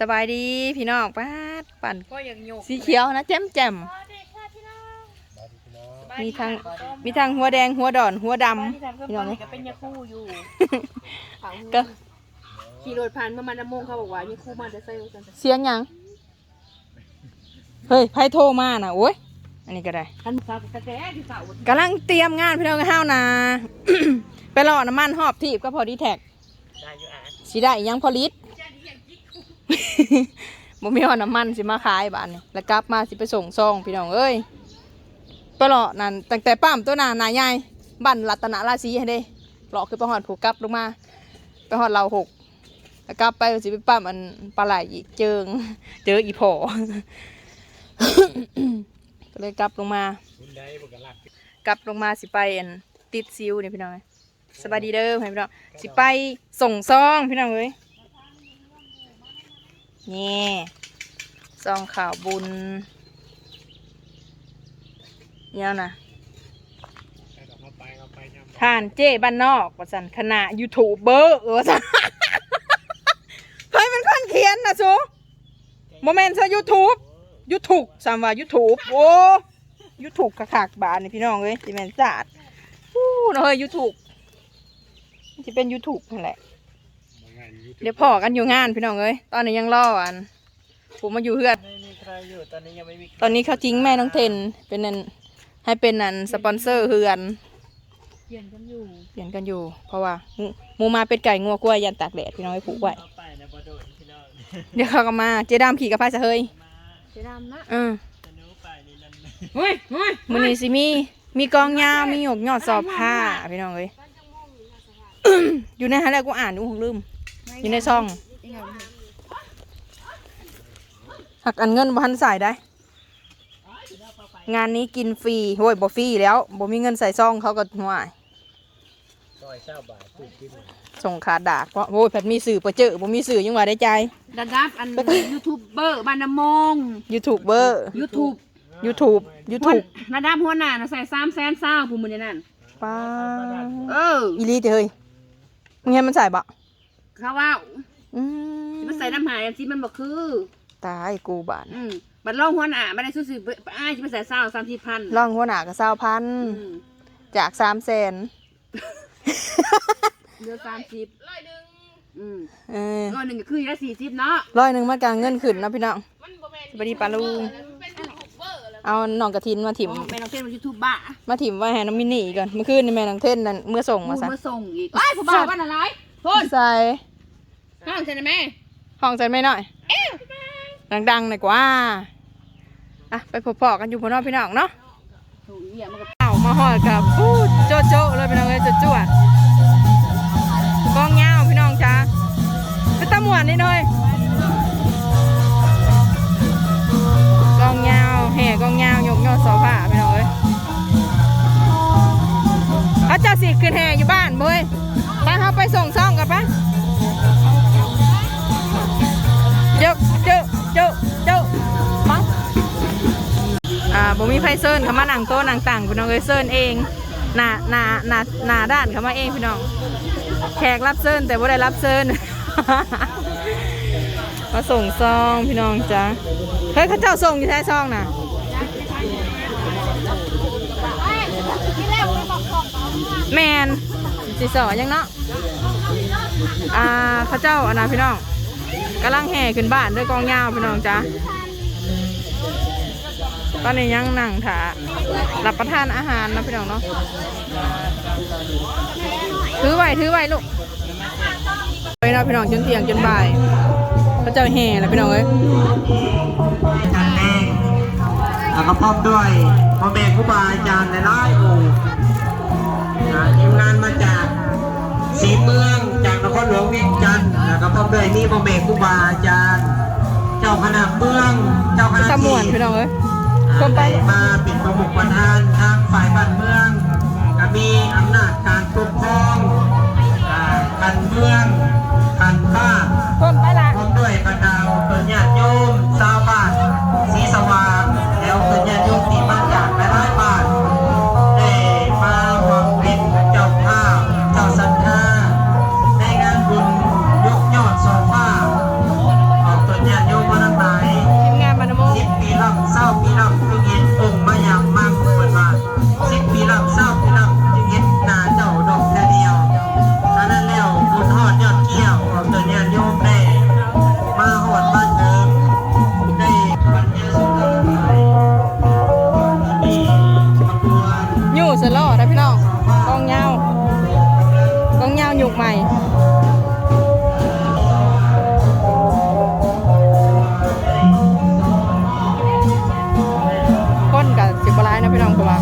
สบายดีพี่น้องป้าดปั่นก็ยังโยกสีเขียวนะแจ่มแจ่มมีทั้งมีทั้งหัวแดงหัวดอน หัวดำที่ทำเครื่องพี่น้ปั้องนเอ้ยก็เป็นยาคู่อยู่ก็ขี่รถผ่านประมาณน้ำมงเขาบอกว่ายาคู่มาจะใส่กันเสียงหยังเฮ้ยไพ่โทรมาน่ะโอ้ยอันนี้ก็ได้คันสาวกระแตที่สาวกำลังเตรียมงานพี่น้องห้าวนาไปรอน้ำมันหอบทีบก็พอดีแท็กได้อยู่อะสิได้อีหยังพอลิต บ่มีหอน้ำมันสิมาขายบ้านนี่แล้วกลับมาสิไปส่งซองพี่น้องเอ้ยไปรอนั่นตั้งแต่ป้ามตัวหนาหนายายบ้านรัตนราศีให้เด้รอคือไปหอดผูกกลับลงมา ไปหอดเราหกแล้วกลับไปสิไปป้ามอันปลาไหลเจิง เจออีพอก็เลยกลับลงมากลับลงมาสิไปอันติดซิวเนี่ยพี่น้องสบายดีเด้อพี่น้องสิไปส่งซองพี่น้องเอ้ย นี่ซองข่าวบุญเนี่ยนะผ่านเจ้บ้านนอกว่าสันคณะยูทูบเบอร์ว่าสันเฮ้ยมันคนเขียนนะซูโมเมนต์ซะยูทูบยูทูบสามว่ายูทูบโอ้ยูทูบกระขากบานนี่พี่น้องเอ้ยสิแมนศาสตร์อู้นาะเฮ้ยยูทูบที่เป็นยูทูบนั่นแหละ เดี๋ยวพอกันอยู่งานพี่น้องเอ้ยตอนนี้ยังรออันผมมาอยู่เพื่อน ไม่มีใครอยู่ตอนนี้ยังไม่มีตอนนี้เขาทิ้งแม่น้องเทนเป็นนันให้เป็นนันสปอนเซอร์เฮือนเปลี่ยนกันอยู่เปลี่ยนกันอยู่ เพราะว่าหมูหมูมาเป็นไก่งัวกล้วยยันตากแดดพี่น้องไว้ผูกไว้เอาไปนะบอโดนพี่น้องเดี๋ยวเขาก็มาเจดามขี่กับพายสะเฮยเจะดำนะอืมจะนู้ไปนี่นั่นเฮ้ยเฮ้ยมือนี้สิมีมีกองยาวมีหยกยอดสอบผ้าพี่น้องเอ้ยอยู่ในฮันแล้วกูอ่านดูของลืม อยู่ในซองหักอันเงินบ่ทันใส่ได้ งานนี้กินฟรีโว้ยบ่ฟรีแล้วบ่มีเงินใส่ซองเขาก็ห่วยร้อยเก้าบาทถูกกินส่งขาดดากเพราะโว้ยแพทมีสื่อบ่เจอบ่มีสื่อยังว่าได้ใจดันดับอันยูทูบเบอร์บ้านน้ำมงยูทูบเบอร์ยูทูบยูทูบยูทูบนาดับหัวหน้าน่ะใส่สามแสนเศร้าผู้มือนี่นั่นป้าเอออีหลีเด้อเฮ้ยมึงเห็นมันใส่บ่ เขาว่าอืมมันใส่น้ำหายอันที่มันบอกคือ ตายกูบานอืมบัดล่องหัวหน้าไม่ได้สู้สิอ้ายจะไปใส่เศร้าสามสี่พันร่องหัวหน้าก็20,000อืมจาก3แสนเหลือสามสิบร้อยหนึ่งอืมเออร้อยหนึ่งก็คือละสี่สิบเนาะร้อยหนึงมันก็เงินขึ้นเนาะพี่น้องสวัสดีปาลุงเอาน้องกระทินมาถิ่มแม่น้องเต้นมันยูทูบบ้ามาถิ่มไว้ให้น้องมินนี่ก่อนเมื่อคืนนี่แม่นางเท่นนั่นเมื่อส่งมูมาซะ มาส่งอีกไอ้ยผู้บ่าวบ้านอะไร พ่นใส่ห้องใช่ไหมแม่ห้องใจไม่หน่อยดังๆหน่อยกว่าอะไปพบๆกันอยู่พนอกพี่น้องเนาะถูกเนี่ยมันก็เอามาหอดกับพูดโจ๊ะโจ๊ะเลยพี่น้องเลยจวดๆกองยาวพี่น้องจ้าไปตะหมวนนี่หน่อยกองยาวแห่กองยาวยกยอดเสาผ้าพี่น้องเอ้ยเอาเจ้าสิขึ้นแห่อยู่บ้านเว้ยไป เขาไปส่งซ่องกันปะเจ้าเจ้าเจ้าเจ้ามาอ่าบ่มีไฟเซิร์นเขามาหนังโต๊ะนั่งต่างพี่น้องเอ้ยเซิร์นเองหนาหนาหนาหนาด้านเขามาเองพี่น้อง แขกรับเซิร์นแต่บ่ได้รับเซิร์นมาส่งซองพี่น้องจ้าเฮ้ยเขาเจ้าส่งอยู่แท้ซองน่ะแมน สิสอยังเนาะอ่าเขาเจ้าอันนะพี่น้องกำลังแห่ขึ้นบ้านด้วยกองยาวพี่น้องจ้าตอนนี้ยังนั่งถารับประทานอาหารนะพี่น้องเนาะถือไว้ถือไว้ลูกไปนะพี่น้องจนเที่ยงจนบ่ายเขาเจ้าแห่แล้วพี่น้องเอ้ยจันเองแล้วก็พร้อมด้วยพ่อแม่ครูบาอาจารย์ในหลายองค์อ่ ทีมงานมาจากสีเมืองจากนครหลวงเวียงจันทร์แล้วก็พร้อมด้วยนี่พ่อแม่ครูบาอาจารย์เจ้าคณะเมือง เจ้าคณะตะมที่วนพี่น้องเอ้ยอ่าคนไปได้มาเป็นประมุขประธานทางฝ่ายบ้านเมืองก็มีอำนาจการปกครองอ่าคันเมืองคันภาคคนไปละพร้อมด้วยบรรดาเปิดญาติโยม พี่น้องเพราะว่า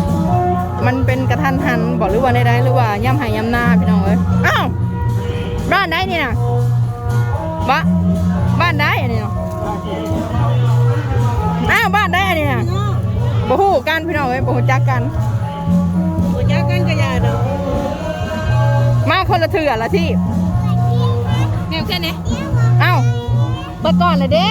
มันเป็นกระทันหันบอกหรือว่าได้หรือว่าย่ำหายย่ำหน้าพี่น้องเอ้ยอ้าวบ้านได้นี่นะบ้าบ้านได้อันนี้เนาะอ้าวบ้านได้อันนี้นะบ่ฮู้กันพี่น้องเอ้ยบ่ฮู้จักกันบ่จักกันกระย่าดอกมาคนละเถื่อละที่แนวแค่นี้เอ้าเปิดก่อนเลยเด้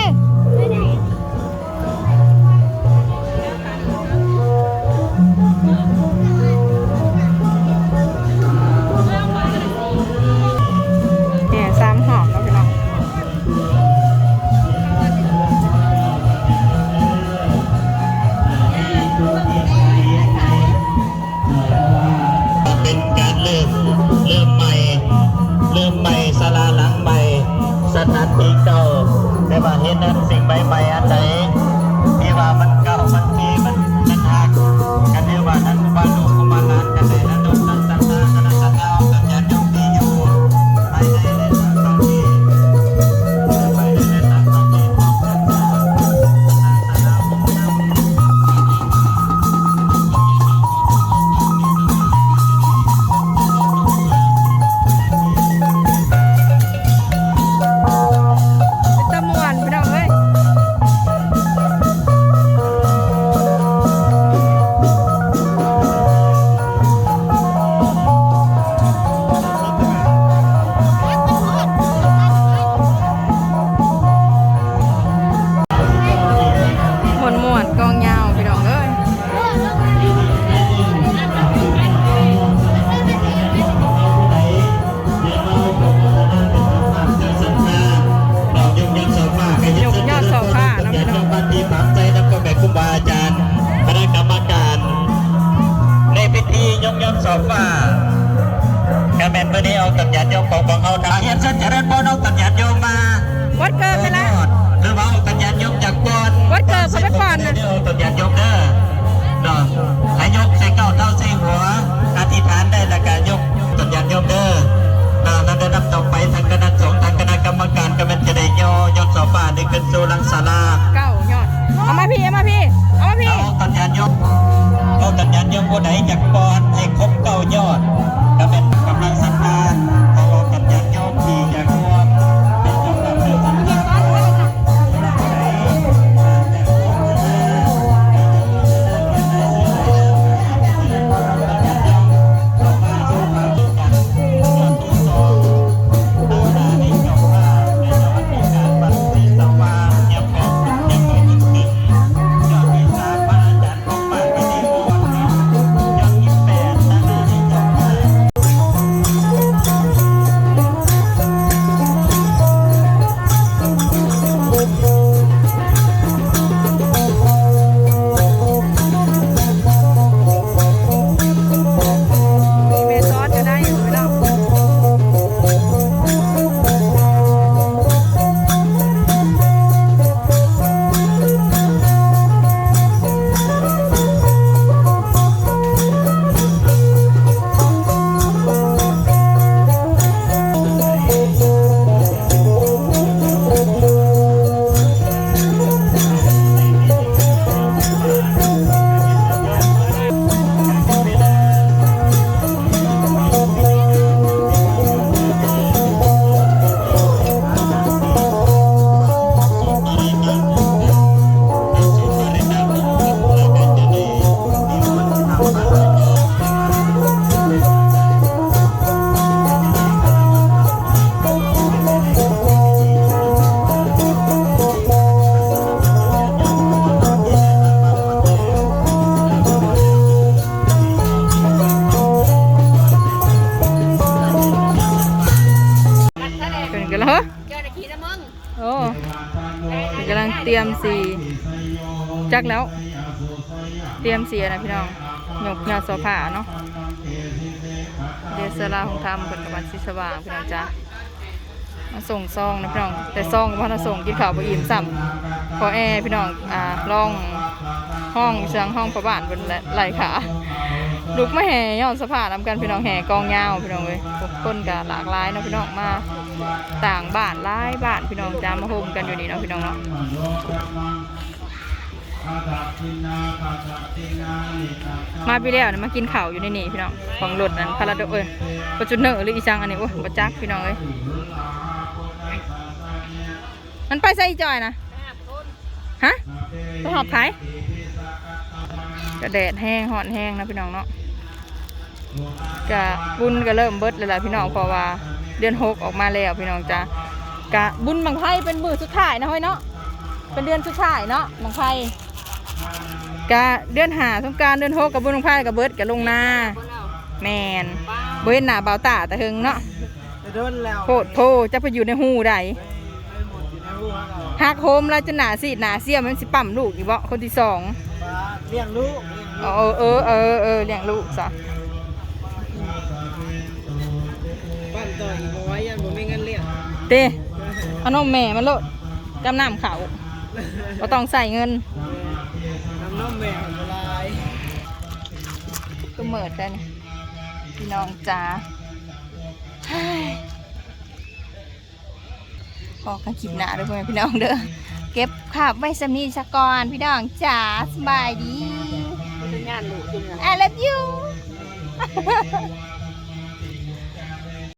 ดโซฟาการแม่นวันนี้เอาตัญญาโยมของของเขาทางเฮียนเส้นเจริญพรเอาตัญญาโยมมาวัดเกิดไปแล้วหรือว่าเอาตัญญาโยมจากก่อนวัดเกิดเขาไปก่อนนะเดี๋ยวเอาตัญญาโยมเด้อเนาะให้ยกใส่เก้าเท่าใส่หัวอธิษฐานได้แล้วก็ยกตัญญาโยมเด้อนานั้นได้นำต่อไปทางคณะสงฆ์ทางคณะกรรมการก็เป็นจะได้ย่อยอดสอบฟ้าได้ขึ้นสู่หลังศาลาเก้ายอดเอามาพี่เอามาพี่เอามาพี่เอาตัญญาณยก เขาตัดยันยมผู้ใดจากปอนให้ครบเก้ายอดก็เป็นกำลังศรัทธา จักแล้ว เตรียมเสียนะพี่น้องหยกยอดโซฟาเนาะเดยวสลาของทำเป็นกบันสิสว่างพี่น้องจ้ามาส่งซองนะพี่น้อง แต่ซองว่าเราส่งกินข้าวบ่อิ่มซ้ำขอแอร์พี่น้องอ่าล่องห้องเสียงห้องประบานบนไหลขาลุกมาแห่ย้อนสภาพนำกันพี่น้องแห่กองยาวพี่น้องเลยกคนก็หลากหลายเนาะพี่น้องมาต่างบ้านหลายบ้านพี่น้องจ้ามาโฮมกันอยู่นี่เนาะพี่น้องเนาะ มาพี่แล้วนี่ยมากินข้าวอยู่ในนี่พี่น้องของรถนั้นพาราโดเอ้ยปจจุเนอร์หรืออีจังอันนี้โอ้ยบัจักพี่น้องเอ้ยมันไปใส่จอยนะฮะไปหอบไผกระแดดแห้งหอนแห้งนะพี่น้องเนาะกะบุญก็เริ่มเบิดแล้วล่ะพี่น้องเพราะว่าเดือนหกออกมาแล้วพี่น้องจ้ากะบุญบางไพ่เป็นมือสุดท้ายนะเฮ้ยเนาะเป็นเดือนสุดท้ายเนาะบางไพ่ กะเดือนหาสงกรารเดือนหกกับบุญบางไพ่กับเบิดกับลงนาแมนเบิดหนาเบาตาแต่หึงเนาะจะโดนแล้วโพดโพจะไปอยู่ในหูใดหมดอยู่ในหัวเราหักโฮมแล้วจะหนาสีดหนาเสียมันสิปั่มลูกอีกบ่คนที่สองปลาเลี้ยงลูกเออเออเออเออเลี้ยงลูกซะปั้นต่ออีกบ่ไว้ยันบ่มีเงินเลี้ยงเต้เอานมแม่มันโลดกำน้ำเขาก็ต้องใส่เงิน น้องแมวลายก็เหมิดได้นี่พี่น้องจ๋าพอกันคลิปหน้าด้วยพี่น้องเด้อ เก็บขับไว้สำนีสะกอนพี่น้องจ๋าสบายดีงานหลูจริง I love you